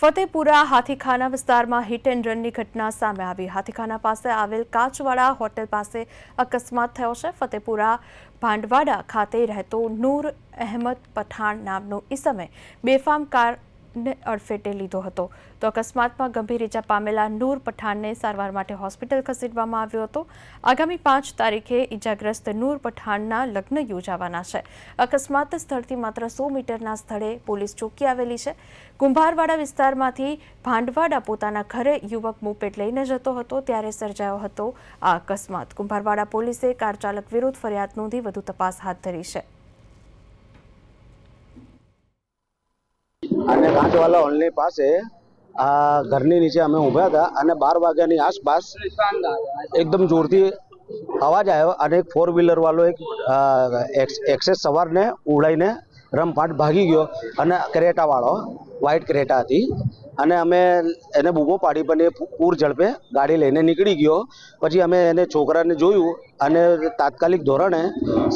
ફતેપુરા હાથીખાના વિસ્તારમાં hit and રનની ઘટના સામે આવી. હાથીખાના પાસે આવેલ કાચવાડા હોટેલ પાસે અકસ્માત થયો છે. ફતેપુરા ભાંડવાડા ખાતે રહેતો નૂર અહેમદ પઠાણ નામનો ઈસમે બેફામ કારને અડફેટે લીધો હતો. તો અકસ્માતમાં ગંભીર ઇજા પામેલા નૂર પઠાણને સારવાર માટે હોસ્પિટલ ખસેડવામાં આવ્યો હતો. આગામી પાંચ તારીખે ઇજાગ્રસ્ત નૂર પઠાણના લગ્ન યોજાવાના છે. અકસ્માત સ્થળથી માત્ર સો મીટરના સ્થળે પોલીસ ચોકી આવેલી છે. કુંભારવાડા વિસ્તારમાંથી ભાંડવાડા પોતાના ઘરે યુવક મોપેટ લઈને જતો હતો, ત્યારે સર્જાયો હતો આ અકસ્માત. કુંભારવાડા પોલીસે કાર ચાલક વિરુદ્ધ ફરિયાદ નોંધી વધુ તપાસ હાથ ધરી છે. અને કાંચવાલા હોલની પાસે આ ઘરની નીચે અમે ઊભા હતા અને બાર વાગ્યાની આસપાસ એકદમ જોરથી અવાજ આવ્યો અને એક ફોર વ્હીલર વાળો એક એક્સેસ સવારને ઉડાઈને રમપાટ ભાગી ગયો અને ક્રેટાવાળો વ્હાઇટ ક્રેટા હતી. અને અમે એને બૂમો પાડી પણ એ પૂર ઝડપે ગાડી લઈને નીકળી ગયો. પછી અમે એને છોકરાને જોયું અને તાત્કાલિક ધોરણે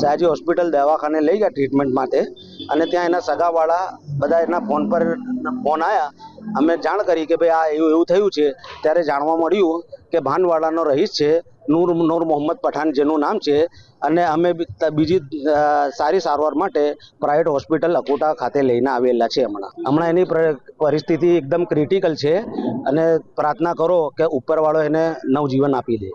સયાજી હોસ્પિટલ દવાખાને લઈ ગયા ટ્રીટમેન્ટ માટે. અને ત્યાં એના સગાવાળા બધા એના ફોન પર ફોન આવ્યા અમે જાણ કરી કે ભાઈ આ એવું એવું થયું છે. ત્યારે જાણવા મળ્યું કે ભાનવાડાનો રહીશ છે, નૂર નૂર મોહમ્મદ પઠાણ જેનું નામ છે. અને અમે બીજી સારી સારવાર માટે પ્રાઇવેટ હોસ્પિટલ અકોટા ખાતે લઈને આવેલા છે હમણાં. હમણાં એની પરિસ્થિતિ એકદમ ક્રિટિકલ છે. અને પ્રાર્થના કરો કે ઉપરવાળો એને નવજીવન આપી દે.